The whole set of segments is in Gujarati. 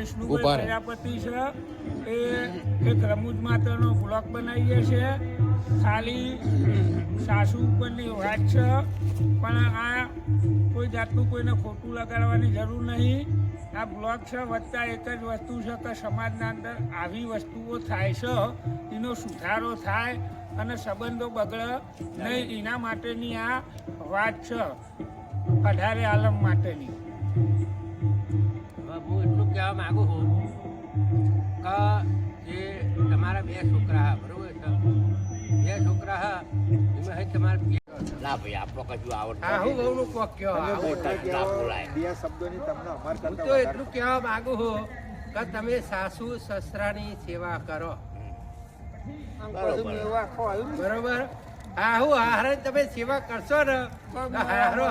વિષ્ણુભાઈ પ્રજાપતિ છે. એ એક રમૂજ માતાનો બ્લોક બનાવીએ છે. ખાલી સાસુ ઉપરની વાત છે. પણ આ કોઈ જાતનું કોઈને ખોટું લગાડવાની જરૂર નહીં. આ બ્લોક છે વધતા એક જ વસ્તુ છે કે સમાજના અંદર આવી વસ્તુઓ થાય છે. એનો સુધારો થાય અને સંબંધો બગડે નહીં. એના માટેની આ વાત છે અઢારે આલમ માટેની. હું એટલું કહેવા માગું છું કે જે તમારા બે છોકરા હા બરોબર છે? બે છોકરા હા એમાં હે તમારે ના ભાઈ આપણો કશું આવડતું હા હું બહુનું કોક કહો તમે આવું. મોટા ના બોલાય. બે શબ્દોની તમને અમાર કરતા તો એટલું કહેવા માંગુ છું કે તમે સાસુ સસરાની સેવા કરો. બરોબર. બરોબર હા હું હારે તમે સેવા કરશો ને. હારો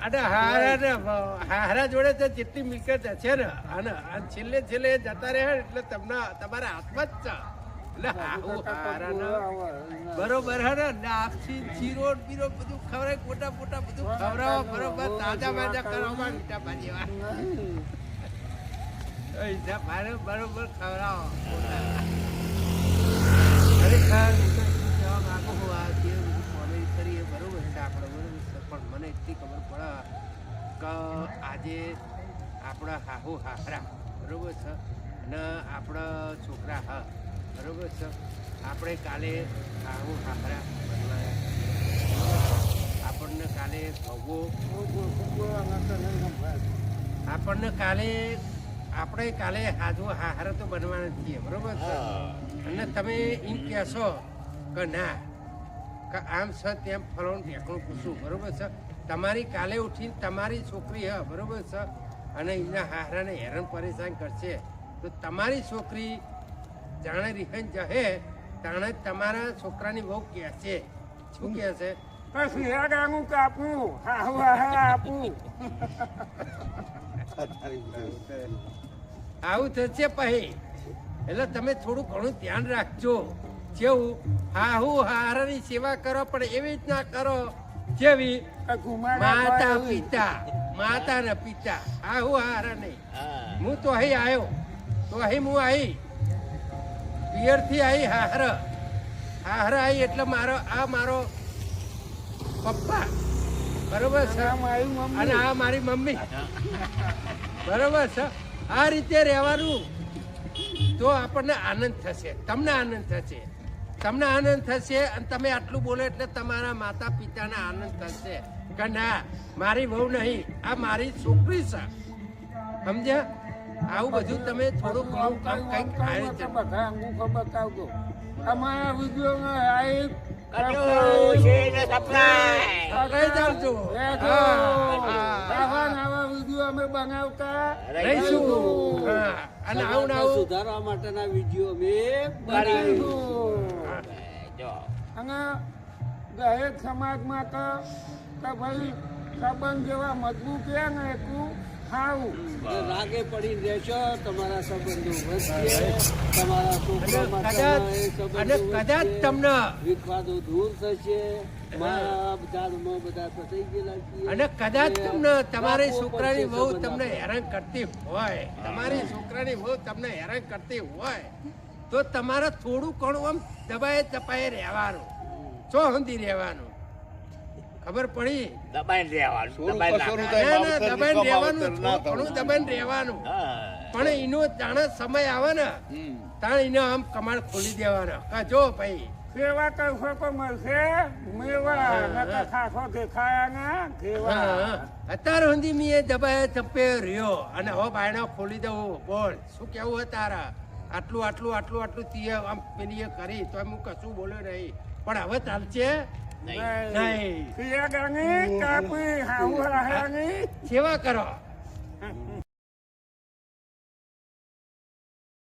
અને હારા ને હારા જોડે તો જેટલી મિલકત હશે ને અને છેલ્લે છેલ્લે જતા રહે એટલે તમને તમારા હાથમાં જ છે. બરોબર હે ને લાપસી જીરો બીરો બધું ખવડાય મોટા મોટા બધું ખવડાવો બરોબર તાજા માજા કરવામાં મીઠા ભારે બરોબર ખવડાવો ખરેખર હું તો શું કહેવા માંગુ છું, આ જે comedy કરી એ બરોબર છે આપણે બરોબર છે પણ મને એટલી ખબર પડે કે આજે આપણા હાહુ હાહરા બરાબર છે અને આપણા છોકરા હા બરાબર છે આપણે કાલે હાહુ હાહરા બનવાના આપણને કાલે ભગવો આપણને કાલે આપણે કાલે હાજુ હાહરા તો બનવાના છીએ બરાબર છે? અને તમે એમ કહેશો કે ના કે આમ છે તેમ ફલોન ઢેકણું પૂછું બરોબર છે? તમારી કાલે ઉઠીને તમારી છોકરી હ બરોબર છે? અને એના હારાને હેરાન પરેશાન કરશે. તો તમારી છોકરી જાણે રિહન જહે તાણે તમારા છોકરાની બહુ કહેશે. શું કહેશે? પછી હેડ આનું કાપું હાહુ આપું. આવું થશે પછી. એટલે તમે થોડું ઘણું ધ્યાન રાખજો. જેવું હાહુ હારની સેવા કરો પણ એવી રીતના કરો જેવી માતા પિતા માતા ને પિતા હાહુ હારા નહીં. હું. તો અહીં આવ્યો. તો અહીં હું આવી પિયરથી આવી હાહર. હાહર આવી એટલે મારો આ મારો પપ્પા. બરોબર છે? આવ્યું અને આ મારી મમ્મી. બરોબર છે? આ રીતે રહેવાનું. તો આપણને આનંદ થશે. તમને આનંદ થશે. તમને આનંદ થશે અને તમે આટલું બોલો એટલે તમારા માતા પિતાને આનંદ થશે. કે ના મારી વહુ નહીં આ મારી છોકરી છે. સમજ્યા? આવું બધું તમે થોડું ઘણું કામ કંઈક બધા ખબર અમારા કટુ છે રહેજો. હા, હા. આવા નવા વીડિયો અમે બનાવતા રહીશું. હા. અને આવું આવું. સુધારવા માટેના વીડિયો અમે બનાવ્યું અને દરેક સમાજમાં તો કે ભાઈ સંબંધ જેવા મજબૂત છે ને એટલું સારું રાગે પડી રહેશો તમારા સંબંધો વધશે તમારા છોકરા અને કદાચ તમને વિખવાદો દૂર થશે અને કદાચ તમને તમારી છોકરાની બહુ તમને. હેરાન કરતી હોય તમારી છોકરાની બહુ તમને હેરાન કરતી હોય તો તમારે થોડું ઘણું આમ દબાએ દબાએ રહેવાનું ચો હંધી રહેવાનું. ખબર પડી? દબાઈ રહેવાનું, દબાઈ રહેવાનું થોડું ઘણું થવું. રહેવાનું. પણ એનો જાણે સમય આવે ને. તાણે એને આમ કમાડ ખોલી દેવાના. કે જો ભાઈ. સેવા કરશો તો મળશે. મેવા ખાશો દેખાયા ઘેવા. અત્યાર સુધી મેં એ દબાએ ચંપે રહ્યો. અને હવે બાયણો ખોલી દઉં. બોલ શું કેવું હે તારા? આટલું આટલું આટલું આટલું તીએ આમ પેલી કરી તો હું કશું બોલ્યો નહીં. પણ હવે ચાલશે? નહીં. પિયા ગાની કાપી હાહુ સેવા કરો